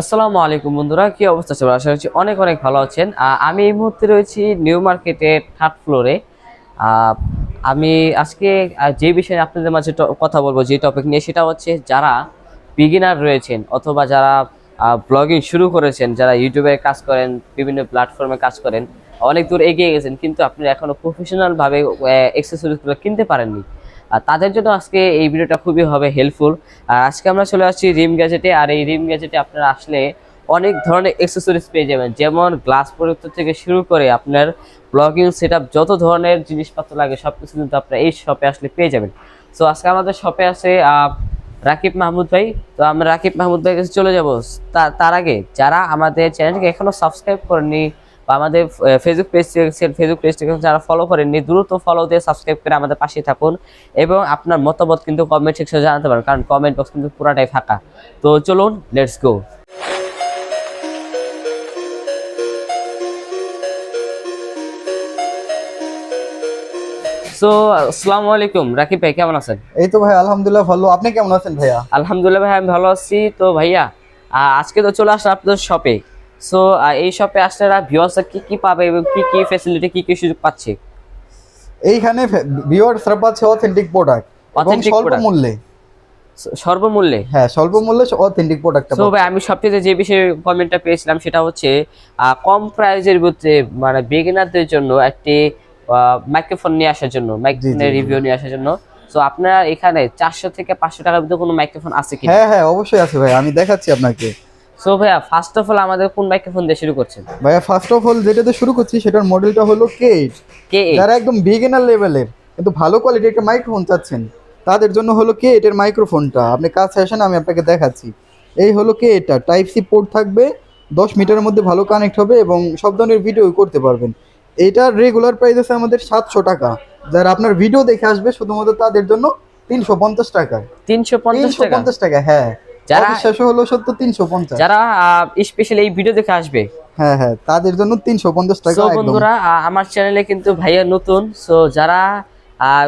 আসসালামু আলাইকুম বন্ধুরা, কি অবস্থা চলে আশা করছি অনেক অনেক ভালো আছেন। আমি এই মুহূর্তে রয়েছি নিউ মার্কেটের থার্ড ফ্লোরে। আমি আজকে যে বিষয়ে আপনাদের মাঝে কথা বলব, যে টপিক নিয়ে, সেটা হচ্ছে যারা বিগিনার রয়েছেন অথবা যারা ব্লগিং শুরু করেছেন, যারা ইউটিউবে কাজ করেন, বিভিন্ন প্ল্যাটফর্মে কাজ করেন, অনেক দূর এগিয়ে গেছেন, কিন্তু আপনি এখনও প্রফেশনালভাবে এক্সেসরিজগুলো কিনতে পারেননি। আর তাদের জন্য আজকে এই ভিডিওটা খুবই হবে হেল্পফুল আর আজকে আমরা চলে আসছি রিম গ্যাজেটে আর এই রিম গ্যাজেটে আপনারা আসলে অনেক ধরনের অ্যাক্সেসরিজ পেয়ে যাবেন। যেমন গ্লাস প্রযুক্ত থেকে শুরু করে আপনার ব্লগিং সেট যত ধরনের জিনিসপত্র লাগে সব কিছু কিন্তু আপনারা এই শপে আসলে পেয়ে যাবেন। সো আজকে আমাদের শপে আছে রাকিব মাহমুদ ভাই। তো আমরা রাকিব মাহমুদ ভাইয়ের কাছে চলে যাব। তার আগে যারা আমাদের চ্যানেলকে এখনও সাবস্ক্রাইব করেননি বা আমাদের ফেসবুক পেজ ফেসবুক পেজটাকে যারা ফলো করেননি দ্রুত ফলো দিয়ে সাবস্ক্রাইব করে আমাদের পাশে থাকুন এবং আপনার মতামত কিন্তু কমেন্ট সেকশনে জানাতে পারেন কারণ কমেন্ট বক্স কিন্তু পুরাটাই ফাঁকা। তো চলুন লেটস গো সো আসসালামু আলাইকুম রাকিব ভাই কেমন আছেন? এই তো ভাই আলহামদুলিল্লাহ ভালো। আপনি কেমন আছেন ভাইয়া? আলহামদুলিল্লাহ ভাই আমি ভালো আছি। তো ভাইয়া আজকে তো চলে আসলাম আপনাদের শপে সো এই শপে আসলে ভিউয়ার্সরা কি কি পাবে এবং কি কি ফ্যাসিলিটি কি কি সুযোগ পাচ্ছে? এইখানে ভিউয়ার্সরা পাচ্ছে অথেন্টিক প্রোডাক্ট এবং স্বল্প মূল্যে সর্বমূল্যে হ্যাঁ স্বল্প মূল্যে অথেন্টিক প্রোডাক্ট তো ভাই আমি সবচেয়ে যে বিষয়ে কমেন্টটা পেয়েছিলাম সেটা হচ্ছে কম প্রাইজের মধ্যে মানে বিগিনারদের জন্য একটি মাইক্রোফোন নিয়ে আসার জন্য মাইক্রোফোনের রিভিউ নিয়ে আসার জন্য। তো আপনারা এখানে চারশো থেকে পাঁচশো টাকার মধ্যে কোনো মাইক্রোফোন আছে কি হ্যাঁ হ্যাঁ অবশ্যই আছে ভাই আমি দেখাচ্ছি আপনাকে। সো ভাইয়া ফার্স্ট অফ অল আমাদের কোন মাইক্রোফোন দিয়ে শুরু করছেন? ভাইয়া ফার্স্ট অফ অল যেটাতে শুরু করছি সেটার মডেলটা হলো কে এইট কে? যারা একদম বিগিনার লেভেলের কিন্তু ভালো কোয়ালিটির একটা মাইক্রোফোন চাচ্ছেন তাদের জন্য হলো কে এটার মাইক্রোফোনটা আপনি কাজ আসেন আমি আপনাকে দেখাচ্ছি। এই হলো কে এটা টাইপ সি পোর্ট থাকবে দশ মিটারের মধ্যে ভালো কানেক্ট হবে এবং সব ধরনের ভিডিও করতে পারবেন। এটার রেগুলার প্রাইস আছে আমাদের সাতশো টাকা। যারা আপনার ভিডিও দেখে আসবে শুধুমাত্র তাদের জন্য তিনশো পঞ্চাশ টাকা? তিনশো পঞ্চাশ টাকা হ্যাঁ। যারা- অবিশ্বাস্য হলো সত্য তিনশো পঞ্চাশ। যারা স্পেশালি এই ভিডিও দেখে আসবে। হ্যাঁ হ্যাঁ তাদের জন্য তিনশো পঞ্চাশ টাকা বন্ধুরা আমার চ্যানেলে কিন্তু ভাইয়া নতুন। সো যারা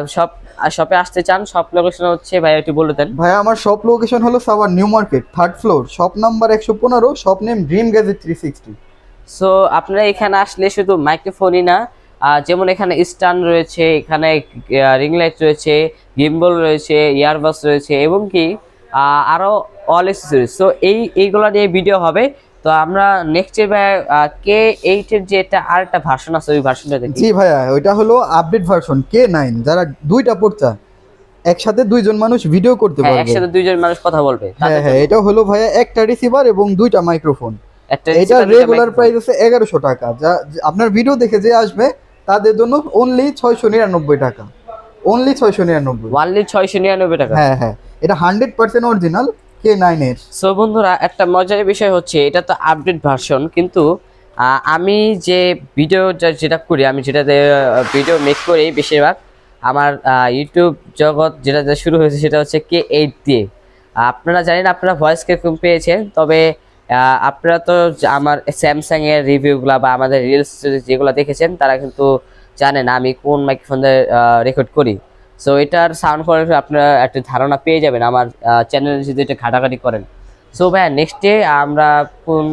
সব শপে আসতে চান সব লোকেশন হচ্ছে ভাইয়া একটু বলে দেন। ভাই আমার শপ লোকেশন হলো Savar New Market third floor shop number একশো পনেরো shop name Dream Gadget three sixty so আপনারা এখানে আসলে শুধু মাইক্রোফোনই না যেমন এখানে স্ট্যান্ড রয়েছে এখানে রিং লাইট রয়েছে গিম্বল রয়েছে ইয়ারবাস রয়েছে এবং কি আহ, আরও অল এক্সেসরিজ সো এই এইগুলো নিয়ে ভিডিও হবে। তো আমরা নেক্সট কে এইটের যে একটা আর একটা ভার্সন আছে ওই ভার্সনটা দেখি। জি ভাইয়া ওইটা হলো আপডেট ভার্সন কে নাইন যারা দুইটা পড়তা একসাথে দুইজন মানুষ ভিডিও করতে হ্যাঁ পারবে। একসাথে দুইজন মানুষ কথা বলবে। হ্যাঁ হ্যাঁ এটা হলো ভাইয়া একটা রিসিভার এবং দুইটা মাইক্রোফোন একটা এটা রেগুলার প্রাইস আছে এগারোশো টাকা। যা আপনার ভিডিও দেখে যে আসবে তাদের জন্য অনলি ছয়শো নিরানব্বই টাকা। অনলি ছয়শো নিরানব্বই। ওয়ানলি ছয়শো নিরানব্বই টাকা। হ্যাঁ হ্যাঁ এটা hundred percent original K nine এর। সো বন্ধুরা, একটা মজার বিষয় হচ্ছে, এটা তো আপডেট ভার্সন কিন্তু আমি যে ভিডিও যেটা করি, আমি যেটাতে ভিডিও মেক করি বেশিরভাগ, আমার ইউটিউব জগৎ যেটাতে শুরু হয়েছে, সেটা হচ্ছে কে এইট দিয়ে। আপনারা জানেন, আপনারা ভয়েস কীরকম পেয়েছেন তবে আপনারা তো আমার স্যামসাং এর রিভিউগুলো বা আমাদের রিলস যেগুলো দেখেছেন, তারা কিন্তু জানেন আমি কোন মাইক্রোফোন দিয়ে রেকর্ড করি। সো এটার সাউন্ড কোয়ালিটি আপনারা একটা ধারণা পেয়ে যাবেন আমার চ্যানেলে যদি এটা ঘাটাঘাটি করেন। সো ভাইয়া নেক্সট ডে আমরা কোন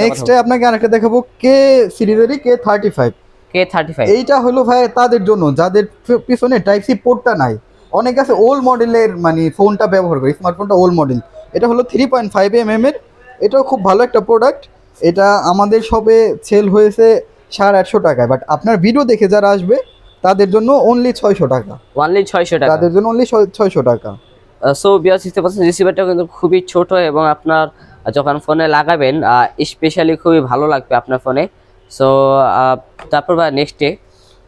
নেক্সট ডে আপনাকে আরেকটা দেখাবো K সিরিজেরই K thirty five K thirty five এইটা হলো ভাই তাদের জন্য যাদের পিছনে টাইপ সি পোর্টটা নাই। অনেক আছে ওল্ড মডেলের মানে ফোনটা ব্যবহার করে স্মার্টফোনটা ওল্ড মডেল এটা হলো three point five M M এর এটাও খুব ভালো একটা প্রোডাক্ট এটা আমাদের সবে সেল হয়েছে সাড়ে আটশো টাকায়। বাট আপনার ভিডিও দেখে যারা আসবে তাদের জন্য অনলি ছয়শো টাকা। ওয়ানলি ছয়শো টাকা। তাদের জন্য অনলি ছয়শো টাকা। সো বিয়ার সিক্সটি পার্সেন্ট রিসিভারটা কিন্তু খুবই ছোট এবং আপনার যখন ফোনে লাগাবেন স্পেশালি খুবই ভালো লাগবে আপনার ফোনে সো তারপর বা নেক্সট ডে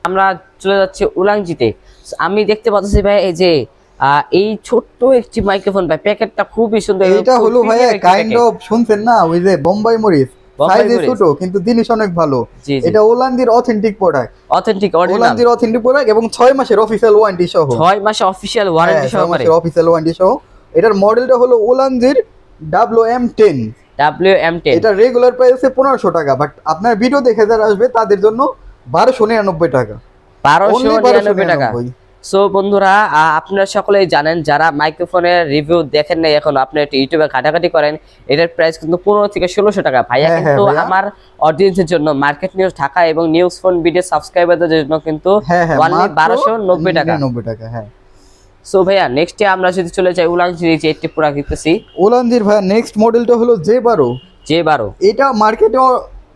আমরা চলে যাচ্ছি উলাংজিতে। আমি দেখতে পাচ্ছি ভাই এই যে এই ছোট্ট একটি মাইক্রোফোন ভাই প্যাকেটটা খুবই সুন্দর এইটা হলো ভাই কাইন্ড অফ শুনছেন না ওই যে বোম্বাই মরিচ? সাইজে মরিচ। ছোট কিন্তু জিনিস অনেক ভালো। জি জি। এটা ওলান্দির অথেন্টিক প্রোডাক্ট অথেন্টিক ওলান্দির অথেন্টিক প্রোডাক্ট এবং মাসের ওয়ারেন্টি সহ। ওয়ারেন্টি ওয়ারেন্টি সহ। এটার মডেলটা হলো ওলান্দির টেন এটা রেগুলার প্রাইস আছে টাকা বাট আপনার ভিডিও দেখে যারা আসবে তাদের জন্য বারোশো নিরানব্বই টাকা। বারোশো Only 1299 টাকা। সো বন্ধুরা আপনারা সকলেই জানেন যারা মাইক্রোফোনের রিভিউ দেখেন নাই এখন আপনি একটু ইউটিউবে ঘাটাঘাটি করেন এটার প্রাইস কিন্তু পনেরো থেকে ষোলোশো টাকা ভাইয়া। হ্যাঁ, হ্যাঁ, কিন্তু আমার অডিয়েন্সের জন্য মার্কেট নিউজ ঢাকা এবং নিউজ ফোন ভিডিও সাবস্ক্রাইবারদের জন্য কিন্তু হ্যাঁ হ্যাঁ অনলি বারোশো নব্বই টাকা। নব্বই টাকা হ্যাঁ। সো ভাইয়া নেক্সটে আমরা যদি চলে যাই উলাংজির যে একটি পুরা দিতেছি ওলানজির ভাইয়া নেক্সট মডেলটা হলো জে বারো যে বারো এটা মার্কেটে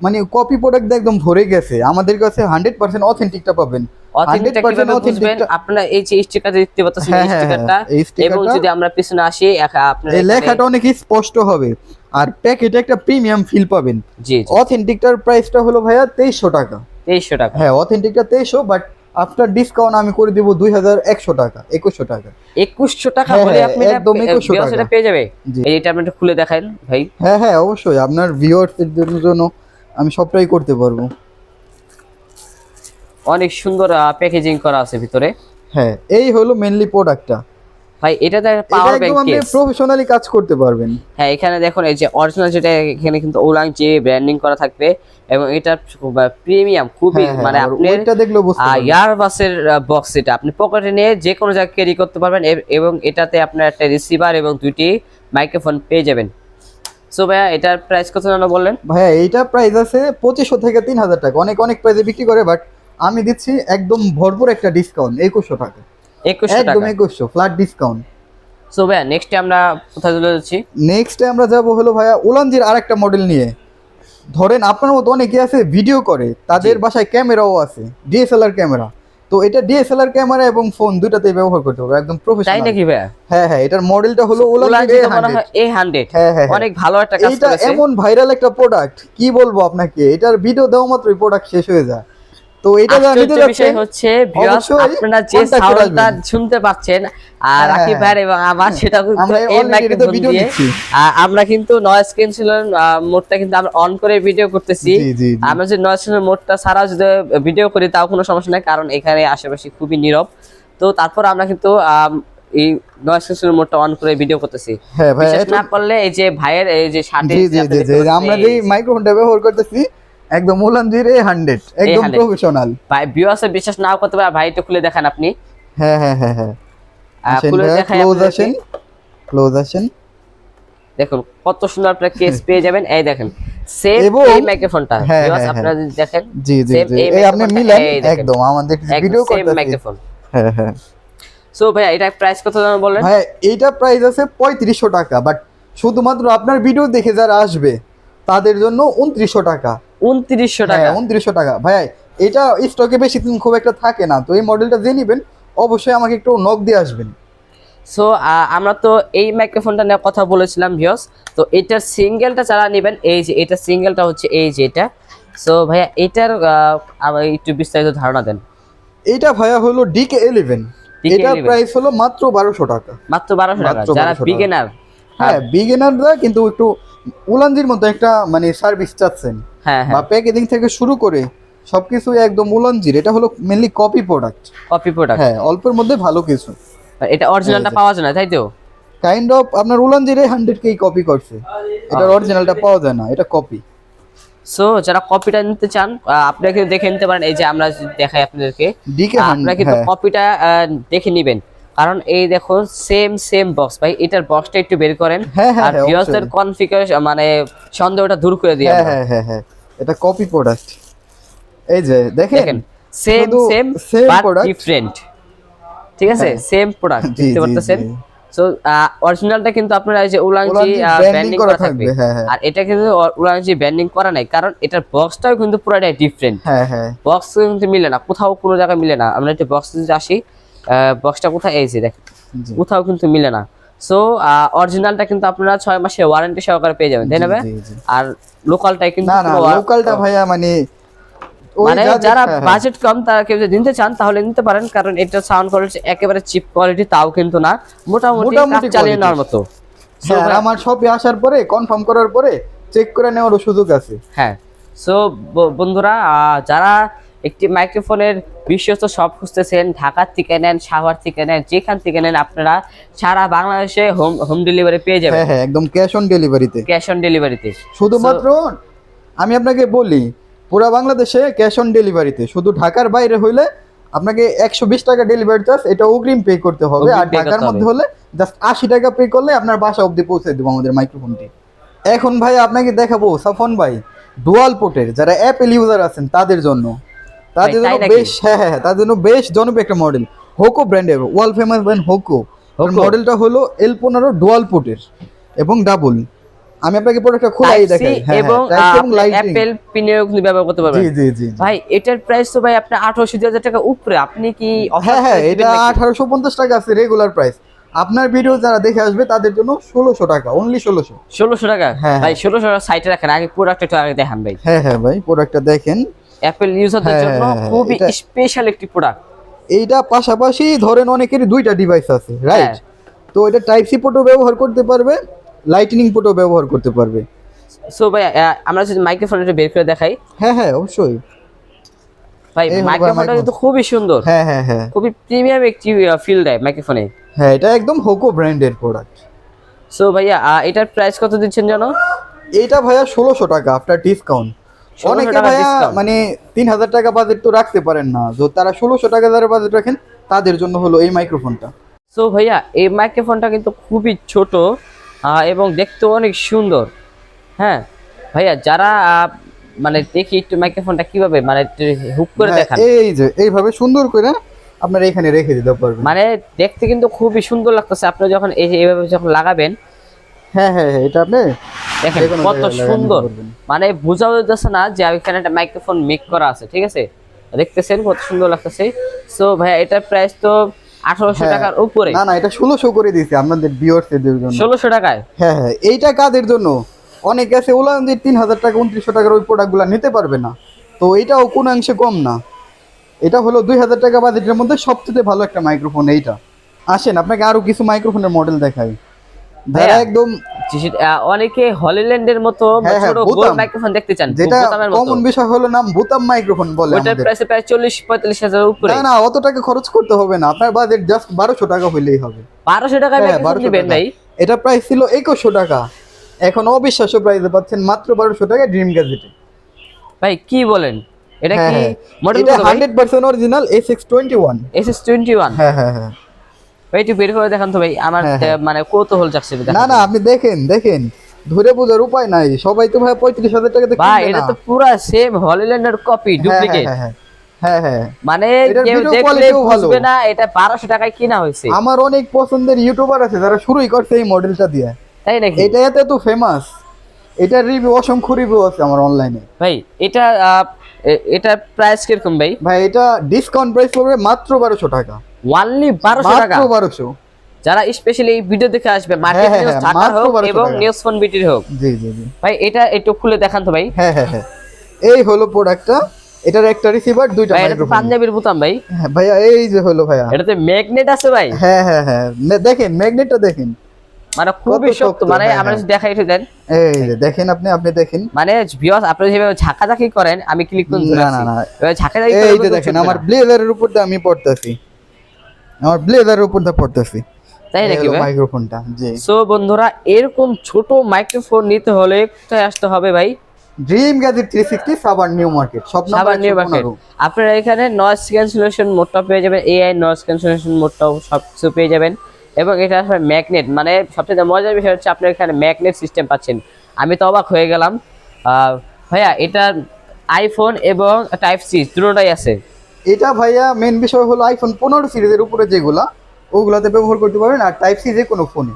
মানে কপি প্রোডাক্ট একদম ভরে গেছে। আমাদের কাছে হান্ড্রেড পার্সেন্ট অথেন্টিকটা পাবেন। অথেন্টিকটা 100% কীভাবে বুঝবেন আপনারা এই যে স্টিকারটা দেখতে পাচ্ছেন হ্যাঁ, এই হ্যাঁ, স্টিকারটা হ্যাঁ, এবং যদি আমরা পিছনে আসি আপনারা এই লেখাটা অনেক স্পষ্ট হবে। আর প্যাকেটে একটা প্রিমিয়াম ফিল পাবেন। জি জি। অথেন্টিকটার প্রাইসটা হলো ভাইয়া টাকা। টাকা। হ্যাঁ অথেন্টিকটা বাট আফটার ডিসকাউন্ট আমি করে দিব দুই হাজার একশো টাকা একুশশো টাকা। টাকা বলে আপনি একদম 2100 টাকা। পেয়ে যাবে? জি। এইটা আপনি খুলে দেখান ভাই। হ্যাঁ হ্যাঁ অবশ্যই। আপনার জন্য আমি সবটাই করতে পারব। অনেক সুন্দর প্যাকেজিং করা আছে ভিতরে। হ্যাঁ এই হলো মেনলি প্রোডাক্টটা ভাই এটাতে এটা পাওয়ার ব্যাংক আপনি প্রফেশনালি কাজ করতে পারবেন। হ্যাঁ এখানে দেখুন এই যে অরিজিনাল যেটা এখানে কিন্তু ওলাং যে ব্র্যান্ডিং করা থাকবে এবং এটা প্রিমিয়াম খুবই হ্যাঁ, হ্যাঁ, মানে আপনি ওইটা দেখলেও বুঝতে পারবেন। ইয়ারবাসের বক্স এটা। আপনি পকেটে নিয়ে যে কোনো জায়গায় ক্যারি করতে পারবেন এবং এটাতে আপনার একটা রিসিভার এবং দুইটি মাইক্রোফোন পেয়ে যাবেন। সো ভাইয়া এটার প্রাইস কত জানো বললেন? ভাইয়া এইটা প্রাইস আছে পঁচিশশো থেকে তিন হাজার টাকা। অনেক অনেক প্রাইসে বিক্রি করে বাট আমি দিচ্ছি একদম ভরপুর একটা ডিসকাউন্ট একুশশো টাকা। একদম একুশশো ফ্ল্যাট ডিসকাউন্ট সো ভাইয়া নেক্সটে আমরা কোথায় চলে যাচ্ছি? নেক্সটে আমরা যাব হলো ভাইয়া ওলানজির আরেকটা মডেল নিয়ে। ধরেন আপনার মতো অনেকে আছে ভিডিও করে তাদের বাসায় ক্যামেরাও আছে ডিএসএলআর ক্যামেরা তো এটা ডিএসএলআর ক্যামেরা এবং ফোন দুটাতেই ব্যবহার করতে হবে একদম তাই নাকি ভাইয়া? হ্যাঁ হ্যাঁ এটার মডেলটা হলো ওলাং ওলানজি যেটা মনে হয় এ হান্ড্রেড হ্যাঁ হ্যাঁ। অনেক ভালো একটা কাজ করেছে। এমন ভাইরাল একটা প্রোডাক্ট কি বলব আপনাকে? এটার ভিডিও দেওয়া মাত্রই প্রোডাক্ট শেষ হয়ে যায়। তো এটা বিষয় হচ্ছে আপনারা যে সাউন্ডটা শুনতে পাচ্ছেন আর হ্যাঁ, রাকিব হ্যাঁ, ভাই এবং আমার সেটা কিন্তু এই মাইক্রোফোন দিয়ে আমরা কিন্তু নয়েজ ক্যান্সেলর মোডটা কিন্তু আমরা অন করে ভিডিও করতেছি। আমরা যে নয়েজ ক্যান্সেলর মোডটা ছাড়া যদি ভিডিও করি তাও কোনো সমস্যা নাই কারণ এখানে আশেপাশে খুবই নীরব। তো তারপর আমরা কিন্তু এই নয়েজ ক্যান্সেলর মোডটা অন করে ভিডিও করতেছি। হ্যাঁ ভাই না করলে এই যে ভাইয়ের এই যে শার্টে আমরা যে মাইক্রোফোনটা ব্যবহার করতেছি একদম ওলানজির এ হান্ড্রেড একদম প্রফেশনাল ভাই ভিউয়ার্স বিশ্বাস নাও করতে পারে ভাই একটু খুলে দেখান আপনি। হ্যাঁ হ্যাঁ হ্যাঁ হ্যাঁ। খুলে দেখাই ক্লোজ আসেন ক্লোজ আসেন। দেখুন কত সুন্দর আপনার কেস পেয়ে যাবেন। এই দেখেন সেম এই মাইক্রোফোনটা হ্যাঁ, ভিউয়ার্স হ্যাঁ, আপনারা যদি দেখেন জি জি এই আপনি মিলান একদম আমাদের ভিডিও সেম মাইক্রোফোন হ্যাঁ হ্যাঁ। সো ভাই এটা প্রাইস কত জানেন বলেন? ভাই এইটা প্রাইস আছে পঁয়ত্রিশশো টাকা বাট শুধুমাত্র আপনার ভিডিও দেখে যারা আসবে তাদের জন্য উনত্রিশশো টাকা। উনত্রিশশো টাকা। হ্যাঁ উনত্রিশশো টাকা। ভাই এটা স্টকে বেশি দিন খুব একটা থাকে না। তো এই মডেলটা যে নিবেন অবশ্যই আমাকে একটু নক দিয়ে আসবেন। সো আমরা তো এই মাইক্রোফোনটা নিয়ে কথা বলেছিলাম ভিউয়ার্স। তো এটার সিঙ্গেলটা যারা নেবেন এই যে এটা সিঙ্গেলটা হচ্ছে এই যে এটা। সো ভাইয়া এটার একটু বিস্তারিত ধারণা দেন। এটা ভাইয়া হলো ডিকে ইলেভেন DK11 এটা প্রাইস হলো মাত্র বারোশো টাকা। মাত্র বারোশো টাকা। যারা 1200 টাকা। বিগিনার হ্যাঁ বিগিনাররা কিন্তু একটু উলানজির মতো একটা মানে সার্ভিস চাচ্ছেন হ্যাঁ বা হ্যাঁ প্যাকেজিং থেকে শুরু করে সবকিছু একদম উলানজির। এটা হলো mainly copy product copy product হ্যাঁ অল্পের মধ্যে ভালো কিছু। এটা অরিজিনালটা পাওয়া যায় না তাই তো? কাইন্ড অফ আপনার উলানজিরে হান্ড্রেড কেই কপি করছে। এটার অরিজিনালটা পাওয়া যায় না এটা কপি সো যারা কপিটা নিতে চান আপনারা কিন্তু দেখে নিতে পারেন এই যে আমরা দেখাই আপনাদেরকে। আপনারা কিন্তু হ্যাঁ। কপিটা দেখে নেবেন। কারণ এই দেখুন সেম সেম বক্স ভাই এটার বক্সটা একটু বের করেন। হ্যাঁ, হ্যাঁ, আর হ্যাঁ, ভিউয়ার্সদের কনফিগারেশন মানে সন্দেহটা দূর করে দিই হ্যাঁ হ্যাঁ হ্যাঁ হ্যাঁ। এটা কপি প্রোডাক্ট এই যে দেখেন সেম সেম বাট ডিফারেন্ট ঠিক আছে? হ্যাঁ। সেম প্রোডাক্ট দেখতে জি, পারতেছেন? সো অরিজিনালটা কিন্তু আপনারা এই যে উলাংজি ব্যান্ডিং করা থাকবে হ্যাঁ, হ্যাঁ। আর এটা কিন্তু উলাংজি ব্যান্ডিং করা নাই কারণ এটার বক্সটাও কিন্তু পুরোটাই ডিফারেন্ট হ্যাঁ হ্যাঁ। বক্স কিন্তু মিলে না কোথাও কোনো জায়গায় মিলে না। আমরা একটা বক্স যদি আসি বক্সটা কোথায়? এই যে দেখেন। কোথাও কিন্তু মিলে না। সো অরিজিনালটা কিন্তু আপনারা ছয় মাসে ওয়ারেন্টি সহকারে পেয়ে যাবেন তাই না। আর লোকালটাই কিন্তু না না লোকালটা ভাইয়া মানে মানে যারা। বাজেট কম তারা কেউ যদি নিতে চান তাহলে নিতে পারেন কারণ এটা সাউন্ড কোয়ালিটি একেবারে চিপ কোয়ালিটি তাও কিন্তু না। মোটামুটি কাজ চালিয়ে। নেওয়ার মতো। হ্যাঁ, আমার শপে আসার পরে কনফার্ম করার পরে চেক করে নেওয়ারও সুযোগ আছে। হ্যাঁ। সো বন্ধুরা যারা একটি মাইক্রোফোনের বিশ্বস্ত সব খুঁজতেছেন ঢাকার থেকে নেন সাভার থেকে নেন যেখান থেকে নেন আপনারা সারা বাংলাদেশে হোম হোম ডেলিভারি পেয়ে যাবেন। হ্যাঁ হ্যাঁ একদম ক্যাশ অন ডেলিভারিতে। ক্যাশ অন ডেলিভারিতে। শুধুমাত্র আমি আপনাকে বলি পুরো বাংলাদেশে ক্যাশ অন ডেলিভারিতে। শুধু ঢাকার বাইরে হইলে আপনাকে একশো বিশ টাকা ডেলিভারি চার্জ এটা অগ্রিম পে করতে হবে। আর ঢাকার মধ্যে হলে জাস্ট আশি টাকা পে করলে আপনার বাসা অবধি পৌঁছে দেবো আমাদের মাইক্রোফোনটি। এখন ভাই আপনাকে দেখাবো সাফন ভাই ডুয়াল পোর্টের যারা অ্যাপেল ইউজার আছেন তাদের জন্য। তাই জন্য বেশ হ্যাঁ হ্যাঁ হ্যাঁ, জন্য বেশ জনপ্রিয় একটা মডেল হোকো ব্র্যান্ডের ওয়ার্ল্ড ফেমাস ব্র্যান্ড হোকো? মডেলটা হলো এল পনেরো ডুয়াল পোর্টের এবং ডাবল আমি আপনাকে প্রোডাক্টটা খোলাই দেখাই। হ্যাঁ এবং অ্যাপেল কিন্তু ব্যবহার করতে পারবেন। জি জি জি। ভাই এটার প্রাইস তো ভাই আপনার আঠারোশো দুই হাজার টাকা উপরে। আপনি কি হ্যাঁ হ্যাঁ এটা দিবেন নাকি? আঠারোশো পঞ্চাশ টাকা আছে রেগুলার প্রাইস আপনার ভিডিও যারা দেখে আসবে তাদের জন্য ষোলোশো টাকা অনলি ষোলোশো। ষোলোশো টাকা? হ্যাঁ, ভাই ষোলোশো টাকা সাইটে রাখেন। আগে প্রোডাক্টটা একটু আগে দেখান ভাই। হ্যাঁ হ্যাঁ ভাই প্রোডাক্টটা দেখেন। অ্যাপেল ইউজারদের হ্যাঁ, জন্য হ্যাঁ, হ্যাঁ, খুবই স্পেশাল একটি প্রোডাক্ট এইটা পাশাপাশি ধরেন অনেকেরই দুইটা ডিভাইস আছে রাইট। তো এটা টাইপ সি পোর্টও ব্যবহার করতে পারবে লাইটনিং পোর্টও ব্যবহার করতে পারবে। সো ভাই আমরা যদি মাইক্রোফোনটা বের করে দেখাই। হ্যাঁ হ্যাঁ অবশ্যই। ভাই মাইক্রোফোনটা। কিন্তু খুবই সুন্দর। হ্যাঁ হ্যাঁ হ্যাঁ। খুবই প্রিমিয়াম একটি ফিল দেয় মাইক্রোফোনে হ্যাঁ এটা একদম হোকো ব্র্যান্ডের প্রোডাক্ট সো ভাইয়া এটার প্রাইস কত দিচ্ছেন জানো? এইটা ভাইয়া ষোলোশো টাকা আফটার ডিসকাউন্ট 1600 অনেকে ভাইয়া মানে তিন হাজার টাকা বাজেট তো রাখতে পারেন না। তো তারা ষোলোশো টাকা যারা বাজেট রাখেন তাদের জন্য হলো এই মাইক্রোফোনটা সো ভাইয়া এই মাইক্রোফোনটা কিন্তু খুবই ছোট এবং দেখতেও অনেক সুন্দর। হ্যাঁ ভাইয়া যারা মানে দেখি একটু মাইক্রোফোনটা কীভাবে মানে হুক করে দেখান। এই যে এইভাবে সুন্দর করে আপনারা এখানে রেখে দিতে পারবেন। মানে দেখতে কিন্তু খুবই সুন্দর লাগতেছে। আপনি যখন এই যে এইভাবে যখন লাগাবেন হ্যাঁ হ্যাঁ হ্যাঁ এটা আপনি দেখেন কত সুন্দর। মানে বোঝা যাচ্ছে না যে এখানে একটা মাইক্রোফোন মেক করা আছে ঠিক আছে? দেখতেছেন কত সুন্দর লাগতেছে। সো ভাইয়া এটার প্রাইস তো আঠারোশো হ্যাঁ। টাকার উপরে। না না এটা ষোলোশো করে দিয়েছি আপনাদের ভিউয়ার্সদের জন্য। ষোলোশো টাকায়? হ্যাঁ হ্যাঁ এইটা কাদের জন্য? অনেকে আছে ওলা যে তিন হাজার টাকা উনত্রিশশো টাকার ওই প্রোডাক্টগুলো নিতে পারবে না। তো এটাও কোনো অংশে কম না। এটা হলো দুই হাজার টাকা বাজেটের মধ্যে সবচেয়ে ভালো একটা মাইক্রোফোন এইটা। আসেন আপনাকে আরও কিছু মাইক্রোফোনের মডেল দেখাই। যারা একদম অনেকে হলিল্যান্ডের মতো হ্যাঁ, হ্যাঁ, ছোট গোল মাইক্রোফোন দেখতে চান যেটা কমন বিষয় হলো নাম বুতাম মাইক্রোফোন বলে প্রাইস প্রায় চল্লিশ পঁয়তাল্লিশ হাজার উপরে। না না অত টাকা খরচ করতে হবে না। আপনার বাজেট জাস্ট বারোশো টাকা হইলেই হবে। টাকায় হ্যাঁ, মাইক্রোফোন 1200 দিবেন এটা প্রাইস ছিল একুশশো টাকা। এখন অবিশ্বাস্য প্রাইসে পাচ্ছেন মাত্র বারোশো টাকা ড্রিম গ্যাজেটে ভাই কি বলেন? এটা কি মডেল এটা hundred percent original A six twenty one S S twenty one হ্যাঁ হ্যাঁ হ্যাঁ। ভাই একটু বের করে দেখান তো ভাই আমার হ্যাঁ, হ্যাঁ। মানে কৌতূহল যাচ্ছে না না আপনি দেখেন দেখেন ধরে বোঝার উপায় নাই। সবাই তো ভাই পঁয়ত্রিশ হাজার টাকাতে ভাই এটা তো পুরা সেম হলিল্যান্ডের কপি ডুপ্লিকেট হ্যাঁ, মানে কেউ দেখলে। বুঝবে না এটা বারোশো টাকায় কিনা হয়েছে। আমার অনেক পছন্দের ইউটিউবার আছে যারা শুরুই করছে এই মডেলটা দিয়ে। তাই নাকি? এটা এত এত ফেমাস এটা রিভিউ অসংখ্য রিভিউ আছে আমার অনলাইনে ভাই এটা এটা প্রাইস কীরকম ভাই? ভাই এটা ডিসকাউন্ট প্রাইস পড়বে মাত্র বারোশো টাকা। ওয়ানলি বারোশো টাকা। বারোশো। যারা স্পেশালি এই ভিডিও দেখে আসবে মার্কেট নিউজ ঢাকা হোক এবং নিউজ ফোন বিটির হোক। জি জি জি। ভাই এটা একটু খুলে দেখান তো ভাই। হ্যাঁ হ্যাঁ হ্যাঁ। এই হলো প্রোডাক্টটা এটার একটা রিসিভার দুইটা মাইক্রোফোন পাঞ্জাবির বোতাম ভাই। হ্যাঁ ভাইয়া এই যে হলো ভাইয়া। এটাতে ম্যাগনেট আছে ভাই। হ্যাঁ হ্যাঁ হ্যাঁ। দেখেন ম্যাগনেটটা দেখেন। মানে খুবই শক্ত মানে হ্যাঁ, আমরা হ্যাঁ। যদি দেখাই একটু দেন। এই যে দেখেন আপনি আপনি দেখেন। মানে ভিউয়ার্স আপনি যেভাবে ঝাঁকাঝাঁকি করেন আমি ক্লিক করে ধরে না, না, না। ঝাঁকাঝাঁকি এই যে দেখেন আমার। ব্লেজারের উপর দিয়ে আমি পড়তেছি। আমার ব্লেজারের উপর দিয়ে পড়তেছি তাই নাকি মাইক্রোফোনটা জি। সো বন্ধুরা এরকম ছোট মাইক্রোফোন নিতে হলে কোথায় আসতে হবে ভাই? Dream Gadget three sixty Savar New Market সব সাবান নিউ মার্কেট আপনারা এখানে নয়েজ ক্যান্সেলেশন মোডটা পেয়ে যাবেন। এআই নয়েজ ক্যান্সেলেশন মোডটাও সব কিছু পেয়ে যাবেন। এবং এটা আসলে ম্যাগনেট মানে সবচেয়ে মজার বিষয় হচ্ছে আপনার এখানে ম্যাগনেট সিস্টেম পাচ্ছেন। আমি তো অবাক হয়ে গেলাম। আহ, ভাইয়া এটা আইফোন এবং টাইপ সি দুটোটাই আছে। এটা ভাইয়া মেন বিষয় হলো আইফোন পনেরো সিরিজের উপরে যেগুলা ওগুলাতে ব্যবহার করতে পারবেন আর টাইপ সি যে কোনো ফোনে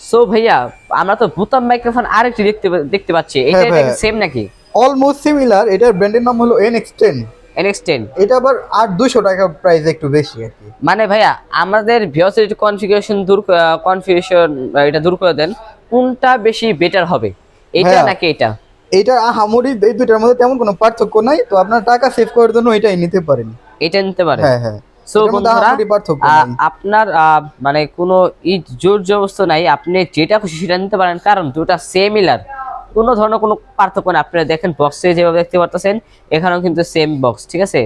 সো ভাইয়া আমরা তো বুতাম মাইক্রোফোন আরেকটি দেখতে দেখতে পাচ্ছি। এটা হ্যাঁ, সেম নাকি? অলমোস্ট সিমিলার এটার ব্র্যান্ডের নাম হলো N X ten NX ten এটা আবার আট দুশো টাকা প্রাইস একটু বেশি আর কি। মানে ভাইয়া আমাদের ভিওসের কনফিগারেশন দূর কনফিগারেশন এটা দূর করে দেন। কোনটা বেশি বেটার হবে? এটা নাকি এটা? এইটা আহামরি এই দুইটার মধ্যে তেমন কোনো পার্থক্য নাই তো আপনার টাকা সেভ করার জন্য এটাই নিতে পারেন। এটা নিতে পারে হ্যাঁ হ্যাঁ। সো বন্ধুরা আপনার মানে কোনো ই জোর জবস্ত নাই আপনি যেটা খুশি সেটা নিতে পারেন কারণ দুটা সেমিলার কোনো ধরনের কোনো পার্থক্য নেই। আপনারা দেখেন বক্সে যেভাবে দেখতে পারতেছেন এখানেও কিন্তু সেম বক্স ঠিক আছে?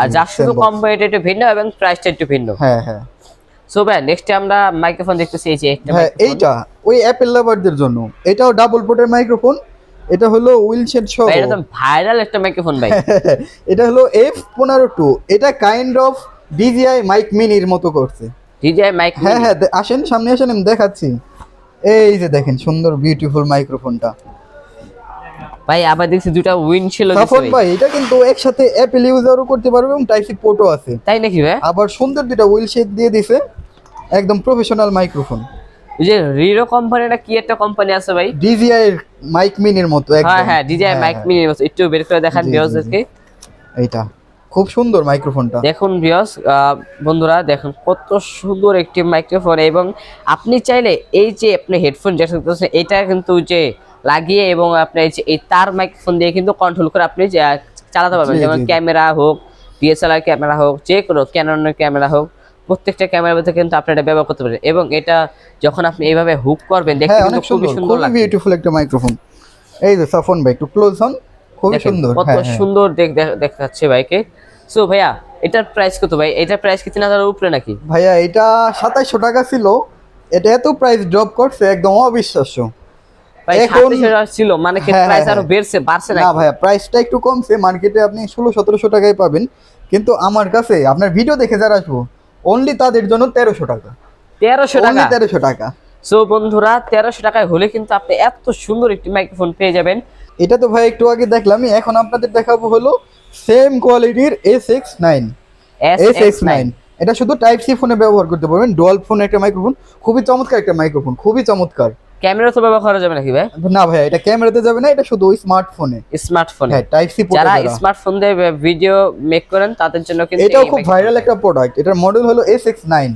আর যার শুধু। কম্পারেটিভ একটু ভিন্ন এবং প্রাইসটা একটু ভিন্ন। হ্যাঁ হ্যাঁ। সো ভাই নেক্সট আমরা মাইক্রোফোন দেখতেছি এই যে হ্যাঁ। এইটা ওই অ্যাপেল লাভারদের জন্য। এটাও ডাবল পোর্টের মাইক্রোফোন এটা হলো উইল শেড সহ এটা তো ভাইরাল একটা মাইক্রোফোন ভাই। এটা হলো এফ পনেরো টু এটা কাইন্ড অফ ডিজিআই মাইক মিনির মতো করছে। ডিজিআই মাইক হ্যাঁ হ্যাঁ আসেন সামনে আসেন আমি দেখাচ্ছি। এই যে দেখেন সুন্দর বিউটিফুল মাইক্রোফোনটা ভাই আবার দেখছি দুটা উইন ছিল সাফন ভাই এটা কিন্তু একসাথে অ্যাপেল ইউজারও করতে পারবে এবং টাইপ সি পোর্টও আছে। তাই নাকি ভাই? আবার সুন্দর দুটা উইল শেড দিয়ে দিছে। একদম প্রফেশনাল মাইক্রোফোন এই যে রিরো কোম্পানিটা কি একটা কোম্পানি আছে ভাই? ডিজিআই মাইক মিনির মতো একদম। হ্যাঁ হ্যাঁ ডিজিআই মাইক হ্যাঁ, মিনি একটু বের করে দেখান ভিউয়ার্সদেরকে এইটা খুব সুন্দর মাইক্রোফোনটা দেখুন ভিউয়ার্স বন্ধুরা দেখুন কত সুন্দর একটি মাইক্রোফোন এবং আপনি চাইলে এই যে আপনি হেডফোন যেটা করতেছেন এটা কিন্তু যে লাগিয়ে এবং আপনি এই যে এই তার মাইক্রোফোন দিয়ে কিন্তু কন্ট্রোল করে আপনি যে, চালাতে পারবেন। যেমন ক্যামেরা হোক ডিএসএলআর ক্যামেরা হোক যে কোনো ক্যাননের ক্যামেরা হোক। প্রত্যেকটা ক্যামেরার মধ্যে কিন্তু আপনি এটা ব্যবহার করতে পারেন। এবং এটা যখন আপনি এইভাবে হুক করবেন দেখতে হ্যাঁ কিন্তু খুবই সুন্দর লাগবে। বিউটিফুল একটা মাইক্রোফোন এই যে সাফন ভাই একটু ক্লোজ হন খুবই সুন্দর। কত হ্যাঁ হ্যাঁ। সুন্দর দেখ- দেখ- দেখাচ্ছে ভাইকে। সো ভাইয়া এটার প্রাইস কত ভাই? এটার প্রাইস কি তিন হাজারের উপরে নাকি? ভাইয়া এটা সাতাইশশো টাকা ছিল। এটা এত প্রাইস ড্রপ করছে একদম অবিশ্বাস্য। ভাই এখন- 37 ছিল মানে প্রাইস আরও বেড়ছে বাড়ছে না ভাইয়া প্রাইসটা একটু কমছে মার্কেটে আপনি ষোলো সতেরোশো টাকায় পাবেন। কিন্তু আমার কাছে আপনার ভিডিও দেখে যারা আসব অনলি তাদের জন্য তেরোশো টাকা। তেরোশো টাকা? তেরোশো টাকা। সো বন্ধুরা তেরোশো টাকায় হলে কিন্তু আপনি এত সুন্দর একটি মাইক্রোফোন পেয়ে যাবেন। এটা তো ভাই একটু আগে দেখলাম এখন আপনাদের দেখাবো হলো সেম কোয়ালিটির S X nine S X nine এটা শুধু টাইপ সি ফোনে ব্যবহার করতে পারবেন ডুয়াল ফোন একটা মাইক্রোফোন খুবই চমৎকার একটা মাইক্রোফোন খুবই চমৎকার। ক্যামেরা তো ব্যবহার করা যাবে নাকি ভাই? না ভাইয়া এটা ক্যামেরাতে যাবে না এটা শুধু স্মার্টফোনে স্মার্টফোনে হ্যাঁ টাইপ সি পোর্ট যারা স্মার্টফোন দিয়ে ভিডিও মেক করেন তাদের জন্য কিন্তু এটাও খুব ভাইরাল একটা প্রোডাক্ট এটার মডেল হলো S X nine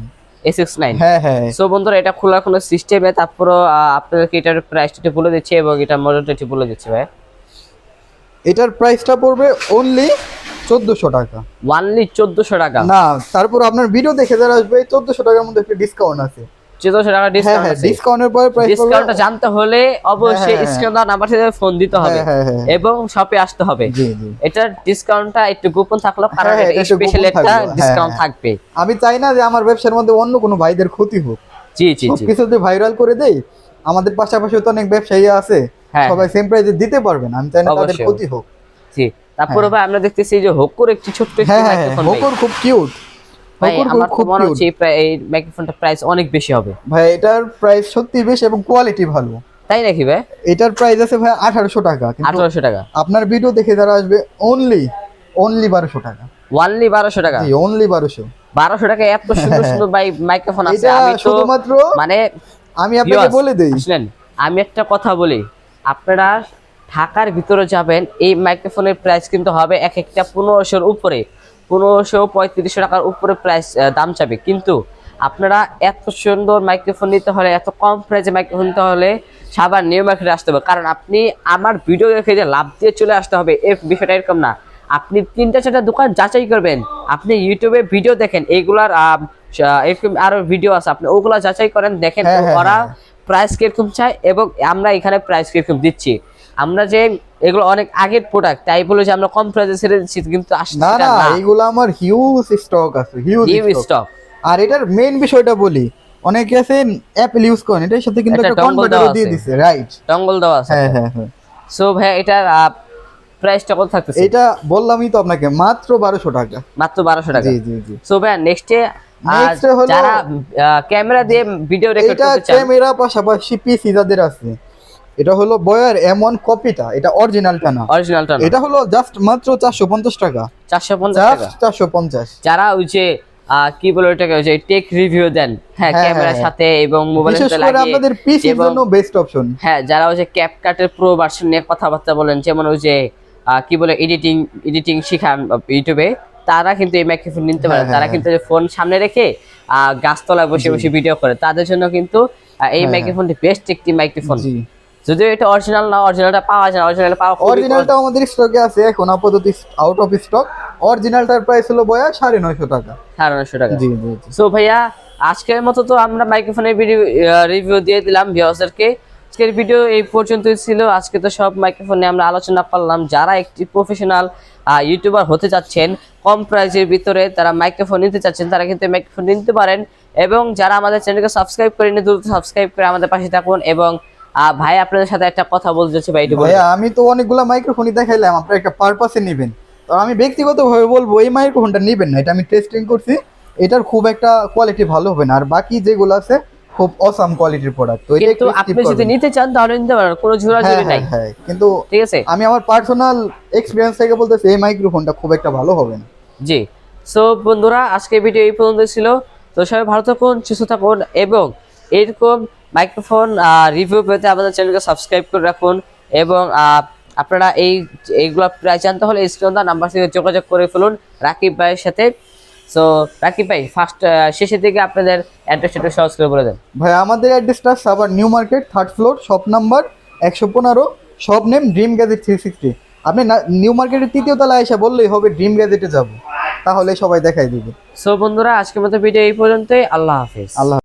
S X nine হ্যাঁ হ্যাঁ। সো বন্ধুরা এটা খোলার কোনো সিস্টেমে তারপরও আহ, আপনাদেরকে এটার প্রাইসটা একটু বলে দিচ্ছি এবং এটা মডেলটা একটু বলে দিচ্ছি ভাই। এটার প্রাইসটা পড়বে অনলি চোদ্দশো টাকা। ওয়ানলি চোদ্দশো টাকা। না তারপর আপনার ভিডিও দেখে যারা আসবে চোদ্দশো টাকার মধ্যে একটা ডিসকাউন্ট আছে। চোদ্দশো টাকা হ্যাঁ ডিসকাউন্ট হ্যাঁ ডিসকাউন্টের পরে ডিসকাউন্টটা জানতে হলে অবশ্যই স্ক্রিন দেওয়া নাম্বার থেকে ফোন দিতে হবে হ্যাঁ। এবং শপে আসতে হবে। জি ডিসকাউন্টটা একটু গোপন থাকল কারণ এটা স্পেশাল একটা ডিসকাউন্ট। থাকবে। আমি চাই না যে আমার ব্যবসার মধ্যে অন্য কোনো ভাইদের ক্ষতি হোক। জি জি জি। কিছু যদি ভাইরাল করে দেই আমাদের পাশাপাশি তো অনেক ব্যবসায়ী আছে। সবাই সেম প্রাইসে দিতে পারবেন আমি চাই না তাদের ক্ষতি হোক। জি তারপরে ভাই আমরা দেখতেছি যে হোকোর একটি ছোট্ট। হোকর খুব কিউট ভাই হোকর আমার খুব মনে হচ্ছে এই প্রায়- প্রাইস অনেক বেশি হবে। ভাই এটার প্রাইস সত্যি বেশ এবং কোয়ালিটি ভালো। তাই নাকি ভাই? এটার প্রাইস আছে ভাই আঠারোশো টাকা আঠারোশো টাকা। আপনার ভিডিও দেখে যারা আসবে অনলি অনলি বারোশো টাকা। ওয়ানলি বারোশো টাকা? জি অনলি বারোশো। বারোশো টাকা এত সুন্দর সুন্দর ভাই মাইক্রোফোন আছে। আমি শুধুমাত্র মানে আমি আপনাকে বলে দেই। শুনেন আমি একটা কথা বলি। আপনারা ঢাকার ভিতরে যাবেন এই মাইক্রোফোনের প্রাইস কিন্তু হবে এক একটা পনেরোশোর উপরে। পনেরোশো পঁয়ত্রিশশো টাকার উপরে প্রাইস দাম চাবে। কিন্তু আপনারা এত সুন্দর মাইক্রোফোন নিতে হলে এত কম প্রাইসে মাইক্রোফোন নিতে হলে সাবার নিউ মার্কেটে আসতে হবে। কারণ আপনি আমার ভিডিও দেখে যে লাভ দিয়ে চলে আসতে হবে এর বিষয়টা এরকম না। আপনি তিনটা চারটা দোকান যাচাই করবেন। আপনি ইউটিউবে ভিডিও দেখেন এইগুলার এরকম আরও ভিডিও আছে। আপনি ওগুলা যাচাই করেন দেখেন হ্যাঁ, হ্যাঁ, ওরা হ্যাঁ। প্রাইস কীরকম চাই এবং আমরা এখানে প্রাইস কীরকম দিচ্ছি। আমরা যে এগুলো অনেক আগের প্রোডাক্ট তাই বলে যে আমরা কম প্রাইসে ছেড়ে দিচ্ছি কিন্তু আসছে না না এইগুলো আমার হিউজ স্টক আছে হিউজ স্টক আর এটার মেইন বিষয়টা বলি অনেকে আছে অ্যাপেল ইউজ করেন এটার সাথে কিন্তু একটা কনভার্টারও দিয়ে। দিছে রাইট টঙ্গল দেওয়া আছে। হ্যাঁ হ্যাঁ হ্যাঁ। সো ভাই এটার প্রাইসটা কত থাকতেছে? এটা বললামই তো আপনাকে মাত্র বারোশো টাকা। মাত্র বারোশো টাকা। জি জি জি। সো ভাই নেক্সটে যারা ক্যামেরা দিয়ে ভিডিও রেকর্ড এটা করতে চান ক্যামেরা পাশাপাশি পিসি যাদের আছে এটা হলো বয়ার এমন কপিটা এটা অরিজিনালটা না অরিজিনালটা এটা হলো জাস্ট মাত্র চারশো পঞ্চাশ টাকা। চারশো পঞ্চাশ চারশো পঞ্চাশ। যারা ওই যে কি বলে ওটাকে ওই যে টেক রিভিউ দেন হ্যাঁ হ্যাঁ, ক্যামেরার হ্যাঁ। সাথে এবং মোবাইলের সাথে লাগিয়ে আপনাদের পিসির জন্য বেস্ট অপশন হ্যাঁ যারা ওই যে ক্যাপকাটের প্রো ভার্সন নিয়ে কথাবার্তা বলেন যেমন ওই যে কি বলে এডিটিং এডিটিং শিখান ইউটিউবে তারা কিন্তু এই মাইক্রোফোন নিতে পারে। হ্যাঁ, তারা হ্যাঁ, কিন্তু ফোন সামনে রেখে গাছতলায় বসে বসে ভিডিও করে। তাদের জন্য কিন্তু এই হ্যাঁ, মাইক্রোফোনটি বেস্ট একটি মাইক্রোফোন যদিও এটা অরিজিনাল না অরিজিনালটা পাওয়া যায় না অরিজিনাল পাওয়া খুবই অরিজিনালটাও আমাদের স্টকে আছে এখন আপাতত আউট অফ স্টক অরিজিনালটার প্রাইস হলো বয়া সাড়ে নয়শো টাকা। সাড়ে নশো টাকা। জি জি সো ভাইয়া আজকের মতো তো আমরা মাইক্রোফোনের ভিডিও রিভিউ দিয়ে দিলাম ভিউয়ার্সদেরকে আজকের ভিডিও এই পর্যন্তই ছিল। আজকে তো সব মাইক্রোফোন নিয়ে আমরা আলোচনা করলাম। যারা একটি প্রফেশনাল ইউটিউবার হতে চাচ্ছেন কম প্রাইসের ভিতরে তারা মাইক্রোফোন নিতে চাচ্ছেন তারা কিন্তু মাইক্রোফোন নিতে পারেন। এবং যারা আমাদের চ্যানেলকে সাবস্ক্রাইব করেনি দ্রুত সাবস্ক্রাইব করে আমাদের পাশে থাকুন এবং ভাই আপনাদের সাথে একটা কথা বলতে চাচ্ছি ভাই একটু ভাইয়া আমি তো অনেকগুলা মাইক্রোফোনই দেখাইলাম আপনার একটা পারপাসে নেবেন। তো আমি ব্যক্তিগতভাবে বলব এই মাইক্রোফোনটা নেবেন না এটা আমি টেস্টিং করছি। এটার খুব একটা কোয়ালিটি ভালো হবে না আর বাকি যেগুলো আছে খুব অসাম কোয়ালিটির প্রোডাক্ট তো এটা কিন্তু আপনি যদি নিতে চান তাহলে নিতে পারেন কোনো হ্যাঁ ঝোরাঝুরি নাই। হ্যাঁ হ্যাঁ কিন্তু ঠিক আছে? আমি আমার পার্সোনাল এক্সপিরিয়েন্স থেকে বলতেছি এই মাইক্রোফোনটা খুব একটা ভালো হবে না। জি। সো বন্ধুরা আজকে ভিডিও এই পর্যন্ত ছিল। তো সবাই ভালো থাকুন সুস্থ থাকুন এবং এরকম মাইক্রোফোন রিভিউ পেতে আমাদের চ্যানেলকে সাবস্ক্রাইব করে রাখুন এবং আপনারা এই এইগুলো প্রায় জানতে হলে স্ক্রিন নাম্বার থেকে যোগাযোগ করে ফেলুন রাকিব ভাইয়ের সাথে। সো রাকিব ভাই ফার্স্ট শেষের দিকে আপনাদের অ্যাড্রেসটা একটু সহজ করে বলে দেন। ভাই আমাদের অ্যাড্রেসটা Savar New Market third floor shop number একশো পনেরো shop name Dream Gadget three sixty আপনি নিউ মার্কেটের তৃতীয় তলায় এসে বললেই হবে ড্রিম গ্যাজেটে যাব। তাহলে সবাই দেখাই দিবে। সো বন্ধুরা আজকের মতো ভিডিও এই পর্যন্তই। আল্লাহ হাফিজ। আল্লাহ